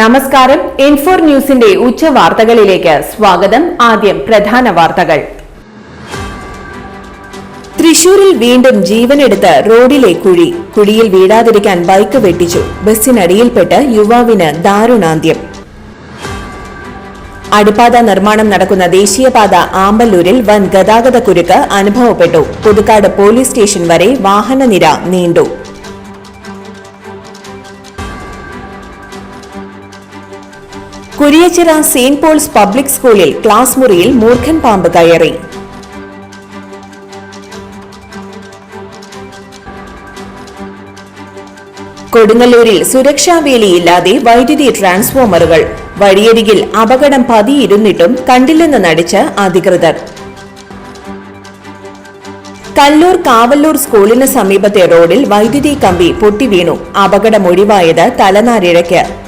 നമസ്കാരം. ഇൻഫോർ ന്യൂസിന്റെ ഉച്ച വാർത്തകളിലേക്ക് സ്വാഗതം. ആദ്യം പ്രധാന വാർത്തകൾ. തൃശൂരിൽ വീണ്ടും ജീവനെടുത്ത് റോഡിലെ കുഴി. കുഴിയിൽ വീഴാതിരിക്കാൻ ബൈക്ക് വെട്ടിച്ചു. ബസ്സിനടിയിൽപ്പെട്ട് യുവാവിന് ദാരുണാന്ത്യം. അടിപ്പാത നിർമ്മാണം നടക്കുന്ന ദേശീയപാത ആമ്പല്ലൂരിൽ വൻ ഗതാഗത കുരുക്ക് അനുഭവപ്പെട്ടു. പുതുക്കാട് പോലീസ് സ്റ്റേഷൻ വരെ വാഹനനിര നീണ്ടു. കുരിയച്ചിറ സെയിന്റ് പോൾസ് പബ്ലിക് സ്കൂളിൽ ക്ലാസ് മുറിയിൽ മൂർഖൻ പാമ്പ് കയറി. കൊടുങ്ങല്ലൂരിൽ സുരക്ഷാ വേലിയില്ലാതെ വൈദ്യുതി ട്രാൻസ്ഫോമറുകൾ. വഴിയരികിൽ അപകടം പതിയിരുന്നിട്ടും കണ്ടില്ലെന്ന് നടിച്ച് അധികൃതർ. കല്ലൂർ കാവല്ലൂർ സ്കൂളിന് സമീപത്തെ റോഡിൽ വൈദ്യുതി കമ്പി പൊട്ടിവീണു. അപകടം ഒഴിവായത് തലനാരിഴയ്ക്ക്.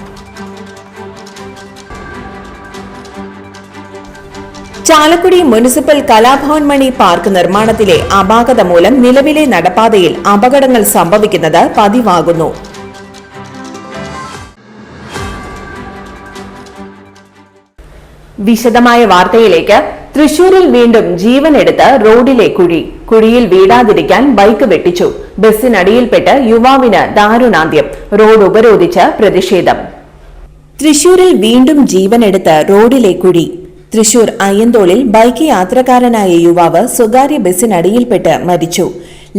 ചാലക്കുടി മുനിസിപ്പൽ കലാഭവൻ മണി പാർക്ക് നിർമ്മാണത്തിലെ അപാകത മൂലം നിലവിലെ നടപ്പാതയിൽ അപകടങ്ങൾ സംഭവിക്കുന്നത് പതിവാകുന്നു. വിശദമായ വാർത്തയിലേക്ക് തൃശൂരിൽ വീണ്ടും ജീവനെടുത്ത് റോഡിലെ കുഴി. കുഴിയിൽ വീടാതിരിക്കാൻ ബൈക്ക് വെട്ടിച്ചു. ബസ്സിനടിയിൽപ്പെട്ട് യുവാവിന് ദാരുണാന്ത്യം. റോഡ് ഉപരോധിച്ച് പ്രതിഷേധം. തൃശൂരിൽ വീണ്ടും ജീവനെടുത്ത് റോഡിലെ കുഴി. തൃശൂർ അയ്യന്തോളിൽ ബൈക്ക് യാത്രക്കാരനായ യുവാവ് സ്വകാര്യ ബസ്സിനടിയിൽപ്പെട്ട് മരിച്ചു.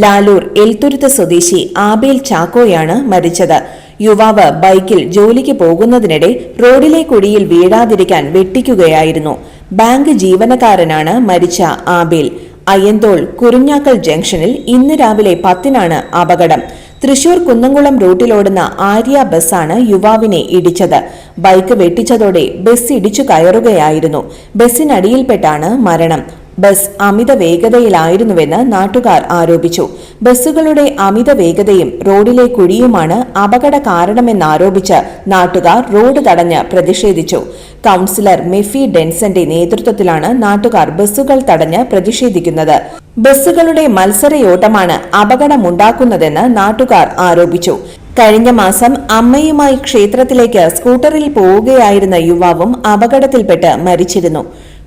ലാലൂർ എൽത്തുരുത്ത് സ്വദേശി ആബേൽ ചാക്കോയാണ് മരിച്ചത്. യുവാവ് ബൈക്കിൽ ജോലിക്ക് പോകുന്നതിനിടെ റോഡിലെ കുഴിയിൽ വീഴാതിരിക്കാൻ വെട്ടിക്കുകയായിരുന്നു. ബാങ്ക് ജീവനക്കാരനാണ് മരിച്ച ആബേൽ. അയ്യന്തോൾ കുരുഞ്ഞാക്കൽ ജംഗ്ഷനിൽ ഇന്ന് രാവിലെ പത്തിനാണ് അപകടം. തൃശൂർ കുന്നംകുളം റൂട്ടിലോടുന്ന ആര്യ ബസ്സാണ് യുവാവിനെ ഇടിച്ചത്. ബൈക്ക് വെട്ടിച്ചതോടെ ബസ് ഇടിച്ചു കയറുകയായിരുന്നു. ബസ്സിനടിയിൽപ്പെട്ടാണ് മരണം. ബസ് അമിത വേഗതയിലായിരുന്നുവെന്ന് നാട്ടുകാർ ആരോപിച്ചു. ബസ്സുകളുടെ അമിത വേഗതയും റോഡിലെ കുഴിയുമാണ് അപകട കാരണമെന്നാരോപിച്ച് നാട്ടുകാർ റോഡ് തടഞ്ഞ് പ്രതിഷേധിച്ചു. കൌൺസിലർ മെഫി ഡെൻസന്റെ നേതൃത്വത്തിലാണ് നാട്ടുകാർ ബസ്സുകൾ തടഞ്ഞ് പ്രതിഷേധിക്കുന്നത്. ബസ്സുകളുടെ മത്സരയോട്ടമാണ് അപകടമുണ്ടാക്കുന്നതെന്ന് നാട്ടുകാർ ആരോപിച്ചു. കഴിഞ്ഞ മാസം അമ്മയുമായി ക്ഷേത്രത്തിലേക്ക് സ്കൂട്ടറിൽ പോവുകയായിരുന്ന യുവാവും അപകടത്തിൽപ്പെട്ട് മരിച്ചിരുന്നു.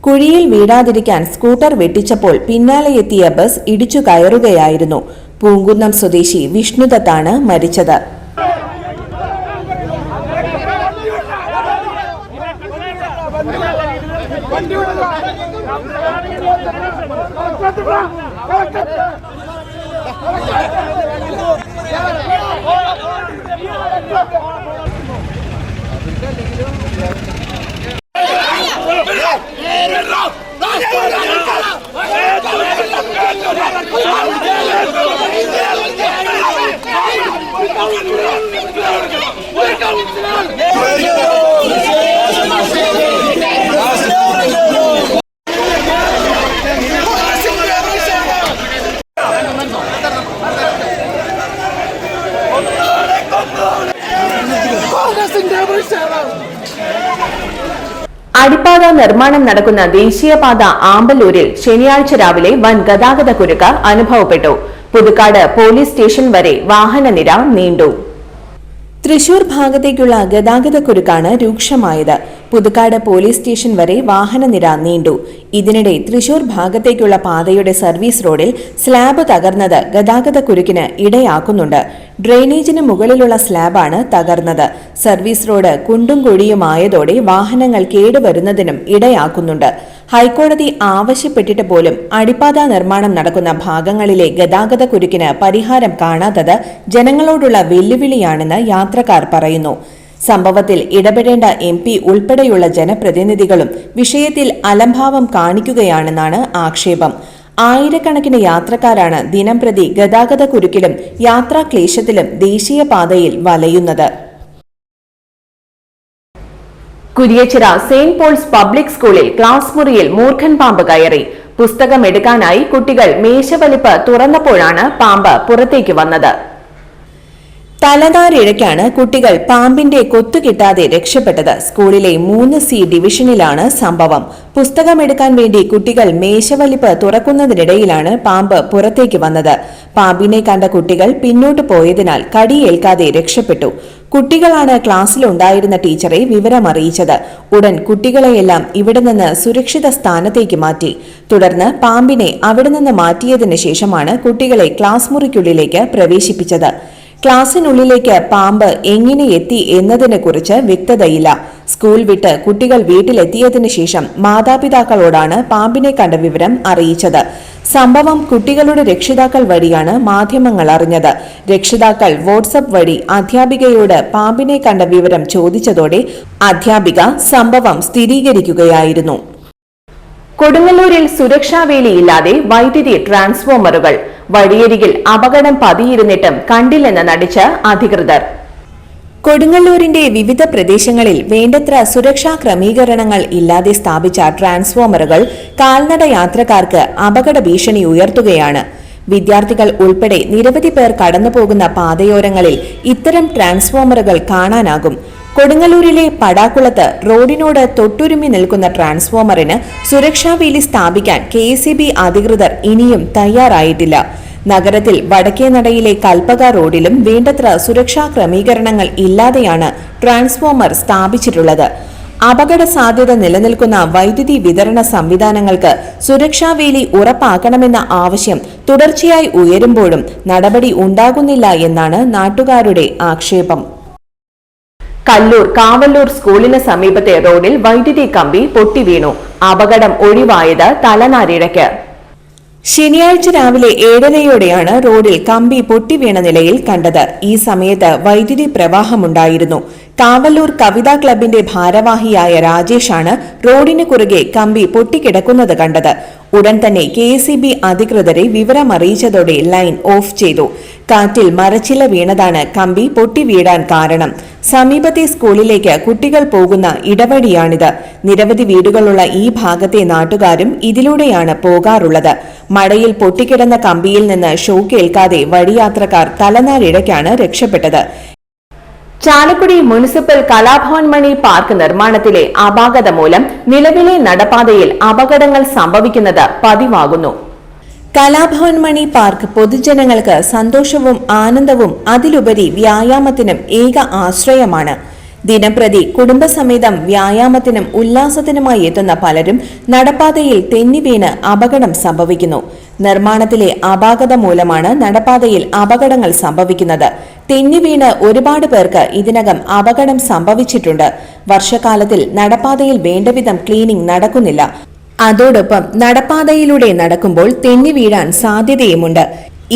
കുഴിയിൽ വീഴാതിരിക്കാൻ സ്കൂട്ടർ വെട്ടിച്ചപ്പോൾ പിന്നാലെ എത്തിയ ബസ് ഇടിച്ചു കയറുകയായിരുന്നു. പൂങ്കുന്നം സ്വദേശി വിഷ്ണുദത്താണ് മരിച്ചത്. അടിപ്പാത നിർമ്മാണം നടക്കുന്ന ദേശീയപാത ആമ്പല്ലൂരിൽ ശനിയാഴ്ച രാവിലെ വൻ ഗതാഗത കുരുക്ക് അനുഭവപ്പെട്ടു. പുതുക്കാട് പോലീസ് സ്റ്റേഷൻ വരെ വാഹനനിര നീണ്ടു. തൃശൂർ ഭാഗത്തേക്കുള്ള ഗതാഗത കുരുക്കാണ് രൂക്ഷമായത്. പുതുക്കാട് പോലീസ് സ്റ്റേഷൻ വരെ വാഹനനിര നീണ്ടു. ഇതിനിടെ തൃശൂർ ഭാഗത്തേക്കുള്ള പാതയുടെ സർവീസ് റോഡിൽ സ്ലാബ് തകർന്നത് ഗതാഗത കുരുക്കിന് ഇടയാക്കുന്നുണ്ട്. ഡ്രെയിനേജിന് മുകളിലുള്ള സ്ലാബാണ് തകർന്നത്. സർവീസ് റോഡ് കുണ്ടും കുഴിയുമായതോടെ വാഹനങ്ങൾ കേടുവരുന്നതിനും ഇടയാക്കുന്നുണ്ട്. ഹൈക്കോടതി ആവശ്യപ്പെട്ടിട്ട് പോലും അടിപ്പാത നിർമ്മാണം നടക്കുന്ന ഭാഗങ്ങളിലെ ഗതാഗത കുരുക്കിന് പരിഹാരം കാണാത്തത് ജനങ്ങളോടുള്ള വെല്ലുവിളിയാണെന്ന് യാത്രക്കാർ പറയുന്നു. സംഭവത്തിൽ ഇടപെടേണ്ട എം പി ഉൾപ്പെടെയുള്ള ജനപ്രതിനിധികളും വിഷയത്തിൽ അലംഭാവം കാണിക്കുകയാണെന്നാണ് ആക്ഷേപം. ആയിരക്കണക്കിന് യാത്രക്കാരാണ് ദിനംപ്രതി ഗതാഗത കുരുക്കിലും യാത്രാക്ലേശത്തിലും ദേശീയപാതയിൽ വലയുന്നത്. കുരിയച്ചിറ സെയിന്റ് പോൾസ് പബ്ലിക് സ്കൂളിൽ ക്ലാസ് മുറിയിൽ മൂർഖൻ പാമ്പ് കയറി. പുസ്തകം എടുക്കാനായി കുട്ടികൾ മേശവലിപ്പ് തുറന്നപ്പോഴാണ് പാമ്പ് പുറത്തേക്ക് വന്നത്. തലനാരിഴയ്ക്കാണ് കുട്ടികൾ പാമ്പിന്റെ കൊത്തുകിട്ടാതെ രക്ഷപ്പെട്ടത്. സ്കൂളിലെ മൂന്ന് സി ഡിവിഷനിലാണ് സംഭവം. പുസ്തകമെടുക്കാൻ വേണ്ടി കുട്ടികൾ മേശവലിപ്പ് തുറക്കുന്നതിനിടയിലാണ് പാമ്പ് പുറത്തേക്ക് വന്നത്. പാമ്പിനെ കണ്ട കുട്ടികൾ പിന്നോട്ട് പോയതിനാൽ കടിയേൽക്കാതെ രക്ഷപ്പെട്ടു. കുട്ടികളാണ് ക്ലാസ്സിലുണ്ടായിരുന്ന ടീച്ചറെ വിവരമറിയിച്ചത്. ഉടൻ കുട്ടികളെയെല്ലാം ഇവിടെ നിന്ന് സുരക്ഷിത സ്ഥാനത്തേക്ക് മാറ്റി. തുടർന്ന് പാമ്പിനെ അവിടെ നിന്ന് മാറ്റിയതിനു ശേഷമാണ് കുട്ടികളെ ക്ലാസ് മുറിക്കുള്ളിലേക്ക് പ്രവേശിപ്പിച്ചത്. ക്ലാസ്സിനുള്ളിലേക്ക് പാമ്പ് എങ്ങനെ എത്തി എന്നതിനെക്കുറിച്ച് വ്യക്തതയില്ല. സ്കൂൾ വിട്ട് കുട്ടികൾ വീട്ടിലെത്തിയതിനു ശേഷം മാതാപിതാക്കളോടാണ് പാമ്പിനെ കണ്ട വിവരം അറിയിച്ചത്. സംഭവം കുട്ടികളുടെ രക്ഷിതാക്കൾ വഴിയാണ് മാധ്യമങ്ങൾ അറിഞ്ഞത്. രക്ഷിതാക്കൾ വാട്സപ്പ് വഴി അധ്യാപികയോട് പാമ്പിനെ കണ്ട വിവരം ചോദിച്ചതോടെ അധ്യാപിക സംഭവം സ്ഥിരീകരിക്കുകയായിരുന്നു. കൊടുങ്ങല്ലൂരിൽ സുരക്ഷാവേലിയില്ലാതെ വൈദ്യുതി ട്രാൻസ്ഫോമറുകൾ വഴിയരികിൽ അപകടം പതിയിരുന്നിട്ടും കണ്ടില്ലെന്ന് നടിച്ച് അധികൃതർ. കൊടുങ്ങല്ലൂരിന്റെ വിവിധ പ്രദേശങ്ങളിൽ വേണ്ടത്ര സുരക്ഷാ ക്രമീകരണങ്ങൾ ഇല്ലാതെ സ്ഥാപിച്ച ട്രാൻസ്ഫോമറുകൾ കാൽനട യാത്രക്കാർക്ക് അപകട ഭീഷണി ഉയർത്തുകയാണ്. വിദ്യാർത്ഥികൾ ഉൾപ്പെടെ നിരവധി പേർ കടന്നുപോകുന്ന പാതയോരങ്ങളിൽ ഇത്തരം ട്രാൻസ്ഫോമറുകൾ കാണാനാകും. കൊടുങ്ങല്ലൂരിലെ പടാക്കുളത്ത് റോഡിനോട് തൊട്ടുരുമി നിൽക്കുന്ന ട്രാൻസ്ഫോമറിന് സുരക്ഷാ വേലി സ്ഥാപിക്കാൻ കെ അധികൃതർ ഇനിയും തയ്യാറായിട്ടില്ല. നഗരത്തിൽ വടക്കേനടയിലെ കൽപ്പക റോഡിലും വേണ്ടത്ര സുരക്ഷാ ക്രമീകരണങ്ങൾ ഇല്ലാതെയാണ് ട്രാൻസ്ഫോമർ സ്ഥാപിച്ചിട്ടുള്ളത്. അപകട സാധ്യത നിലനിൽക്കുന്ന വൈദ്യുതി വിതരണ സംവിധാനങ്ങൾക്ക് സുരക്ഷാവേലി ഉറപ്പാക്കണമെന്ന ആവശ്യം തുടർച്ചയായി ഉയരുമ്പോഴും നടപടി ഉണ്ടാകുന്നില്ല എന്നാണ് നാട്ടുകാരുടെ ആക്ഷേപം. കല്ലൂർ കാവല്ലൂർ സ്കൂളിന് സമീപത്തെ റോഡിൽ വൈദ്യുതി കമ്പി പൊട്ടിവീണു അപകടം ഒഴിവായത് തലനാരിഴയ്ക്ക്. ശനിയാഴ്ച രാവിലെ ഏഴരയോടെയാണ് റോഡിൽ കമ്പി പൊട്ടിവീണ നിലയിൽ കണ്ടത്. ഈ സമയത്ത് വൈദ്യുതി പ്രവാഹമുണ്ടായിരുന്നു. കാവല്ലൂർ കവിതാ ക്ലബിന്റെ ഭാരവാഹിയായ രാജേഷാണ് റോഡിന് കുറുകെ കമ്പി പൊട്ടിക്കിടക്കുന്നത് കണ്ടത്. ഉടൻ തന്നെ കെ അധികൃതരെ വിവരമറിയിച്ചതോടെ ലൈൻ ഓഫ് ചെയ്തു. കാറ്റിൽ മരച്ചില വീണതാണ് കമ്പി പൊട്ടി വീടാൻ കാരണം. സമീപത്തെ സ്കൂളിലേക്ക് കുട്ടികൾ പോകുന്ന ഇടവഴിയാണിത്. നിരവധി വീടുകളുള്ള ഈ ഭാഗത്തെ നാട്ടുകാരും ഇതിലൂടെയാണ് പോകാറുള്ളത്. മഴയിൽ പൊട്ടിക്കിടന്ന കമ്പിയിൽ നിന്ന് ഷോ കേൾക്കാതെ വഴിയാത്രക്കാർ തലനാരിഴയ്ക്കാണ് രക്ഷപ്പെട്ടത്. ചാലക്കുടി മുനിസിപ്പൽ കലാഭവൻ മണി പാർക്ക് നിർമ്മാണത്തിലെ അപാകത മൂലം നിലവിലെ നടപ്പാതയിൽ അപകടങ്ങൾ സംഭവിക്കുന്നത് പതിവാകുന്നു. കലാഭവൻ മണി പാർക്ക് പൊതുജനങ്ങൾക്ക് സന്തോഷവും ആനന്ദവും അതിലുപരി വ്യായാമത്തിനും ഏക ആശ്രയമാണ്. ദിനംപ്രതി കുടുംബസമേതം വ്യായാമത്തിനും ഉല്ലാസത്തിനുമായി എത്തുന്ന പലരും നടപ്പാതയിൽ തെന്നിവീണ് അപകടം സംഭവിക്കുന്നു. നിർമ്മാണത്തിലെ അപാകത മൂലമാണ് നടപ്പാതയിൽ അപകടങ്ങൾ സംഭവിക്കുന്നത്. തെന്നിവീണ് ഒരുപാട് പേർക്ക് ഇതിനകം അപകടം സംഭവിച്ചിട്ടുണ്ട്. വർഷകാലത്തിൽ നടപ്പാതയിൽ വേണ്ടവിധം ക്ലീനിംഗ് നടക്കുന്നില്ല. അതോടൊപ്പം നടപ്പാതയിലൂടെ നടക്കുമ്പോൾ തെന്നി വീഴാൻ സാധ്യതയുമുണ്ട്.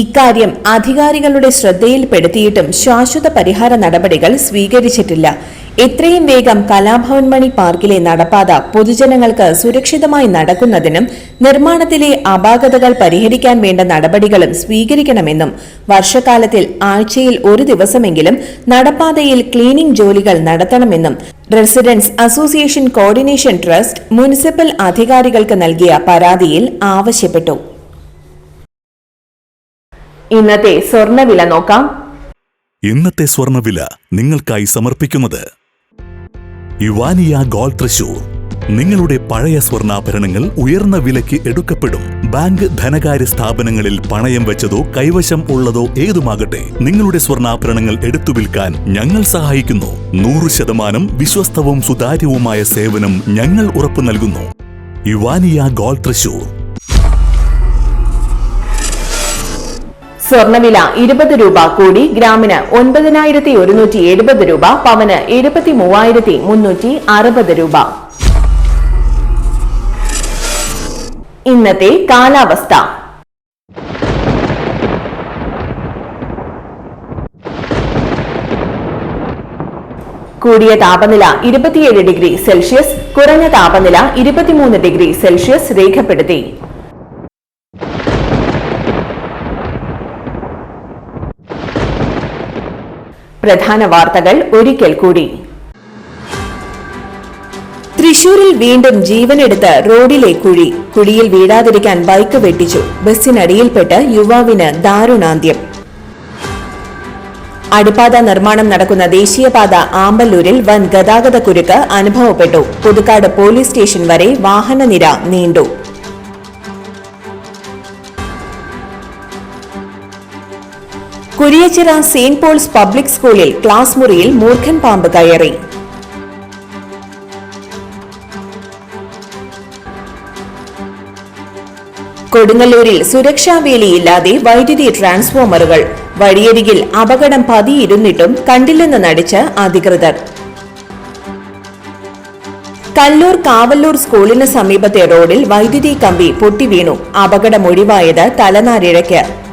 ഇക്കാര്യം അധികാരികളുടെ ശ്രദ്ധയിൽപ്പെടുത്തിയിട്ടും ശാശ്വത പരിഹാര നടപടികൾ സ്വീകരിച്ചിട്ടില്ല. എത്രയും വേഗം കലാഭവൻ മണി പാർക്കിലെ നടപ്പാത പൊതുജനങ്ങൾക്ക് സുരക്ഷിതമായി നടക്കുന്നതിനും നിർമ്മാണത്തിലെ അപാകതകൾ പരിഹരിക്കാൻ വേണ്ട നടപടികളും സ്വീകരിക്കണമെന്നും വർഷകാലത്തിൽ ആഴ്ചയിൽ ഒരു ദിവസമെങ്കിലും നടപ്പാതയിൽ ക്ലീനിംഗ് ജോലികൾ നടത്തണമെന്നും residence association coordination trust municipal അധികാരികൾക്ക് നൽകിയ പരാതിയിൽ ആവശ്യപ്പെട്ടു. ഇന്നത്തെ സ്വർണവില നോക്കാം. ഇന്നത്തെ സ്വർണവില നിങ്ങൾക്കായി സമർപ്പിക്കുന്നത് ഇവാനിയ ഗോൾഡ് തൃശൂർ. നിങ്ങളുടെ പഴയ സ്വർണാഭരണങ്ങൾ ഉയർന്ന വിലയ്ക്ക് എടുക്കപ്പെടും. ബാങ്ക് ധനകാര്യ സ്ഥാപനങ്ങളിൽ പണയം വെച്ചതോ കൈവശം ഉള്ളതോ ഏതുമാകട്ടെ നിങ്ങളുടെ സ്വർണാഭരണങ്ങൾ എടുത്തു വിൽക്കാൻ ഞങ്ങൾ സഹായിക്കുന്നു. നൂറ് ശതമാനം വിശ്വസ്തവും സുതാര്യവുമായ സേവനം ഞങ്ങൾ ഉറപ്പു നൽകുന്നു. യുവാനിയ ഗോൾഡ് തൃശൂർ. സ്വർണവില ഇരുപത് രൂപ കൂടി ഗ്രാമിന് ഒൻപതിനായിരത്തി ഒരുന്നൂറ്റി എഴുപത് രൂപ പവന് എഴുപത്തി മൂവായിരത്തി മുന്നൂറ്റി അറുപത് രൂപ. ഇന്നത്തെ കാലാവസ്ഥ. കൂടിയ താപനില ഇരുപത്തിയേഴ് ഡിഗ്രി സെൽഷ്യസ് കുറഞ്ഞ താപനില ഇരുപത്തിമൂന്ന് ഡിഗ്രി സെൽഷ്യസ് രേഖപ്പെടുത്തി. പ്രധാന വാർത്തകൾ ഒരിക്കൽ കൂടി. തൃശൂരിൽ വീണ്ടും ജീവനെടുത്ത് റോഡിലെ കുഴി. കുഴിയിൽ വീഴാതിരിക്കാൻ ബൈക്ക് വെട്ടിച്ചു. ബസ്സിനടിയിൽപ്പെട്ട് യുവാവിന് ദാരുണാന്ത്യം. അടിപ്പാത നിർമ്മാണം നടക്കുന്ന ദേശീയപാത ആമ്പല്ലൂരിൽ വൻ ഗതാഗത കുരുക്ക് അനുഭവപ്പെട്ടു. പുതുക്കാട് പോലീസ് സ്റ്റേഷൻ വരെ വാഹനനിര നീണ്ടു. കുരിയച്ചിറ സെയിന്റ് പോൾസ് പബ്ലിക് സ്കൂളിൽ ക്ലാസ് മുറിയിൽ മൂർഖൻ പാമ്പ് കയറി. കൊടുങ്ങല്ലൂരിൽ സുരക്ഷാ വേലിയില്ലാതെ വൈദ്യുതി ട്രാൻസ്ഫോമറുകൾ. വഴിയരികിൽ അപകടം പതിയിരുന്നിട്ടും കണ്ടില്ലെന്ന് നടിച്ച് അധികൃതർ. കല്ലൂർ കാവല്ലൂർ സ്കൂളിന് സമീപത്തെ റോഡിൽ വൈദ്യുതി കമ്പി പൊട്ടിവീണു. അപകടം ഒഴിവായത് തലനാരിഴയ്ക്ക്.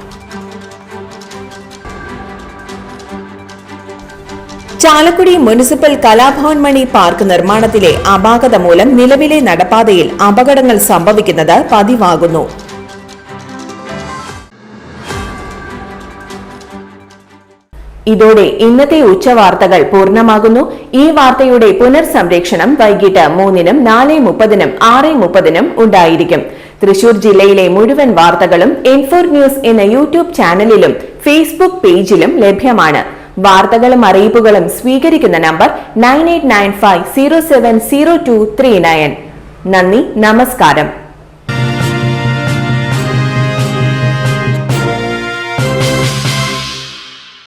ചാലക്കുടി മുനിസിപ്പൽ കലാഭവൻ മണി പാർക്ക് നിർമ്മാണത്തിലെ അപാകത മൂലം നിലവിലെ നടപ്പാതയിൽ അപകടങ്ങൾ സംഭവിക്കുന്നത് പതിവാകുന്നു. ഇതോടെ ഇന്നത്തെ ഉച്ചവാർത്തകൾ പൂർണമാകുന്നു. ഈ വാർത്തയുടെ പുനർസംരക്ഷണം വൈകിട്ട് മൂന്നിനും നാല് മുപ്പതിനും ആറ് മുപ്പതിനും ഉണ്ടായിരിക്കും. തൃശൂർ ജില്ലയിലെ മുഴുവൻ വാർത്തകളും എൻഫോർ ന്യൂസ് എന്ന യൂട്യൂബ് ചാനലിലും ഫേസ്ബുക്ക് പേജിലും ലഭ്യമാണ്. വാർത്തകളും അറിയിപ്പുകളും സ്വീകരിക്കുന്ന നമ്പർ നയൻ നന്ദി നമസ്കാരം.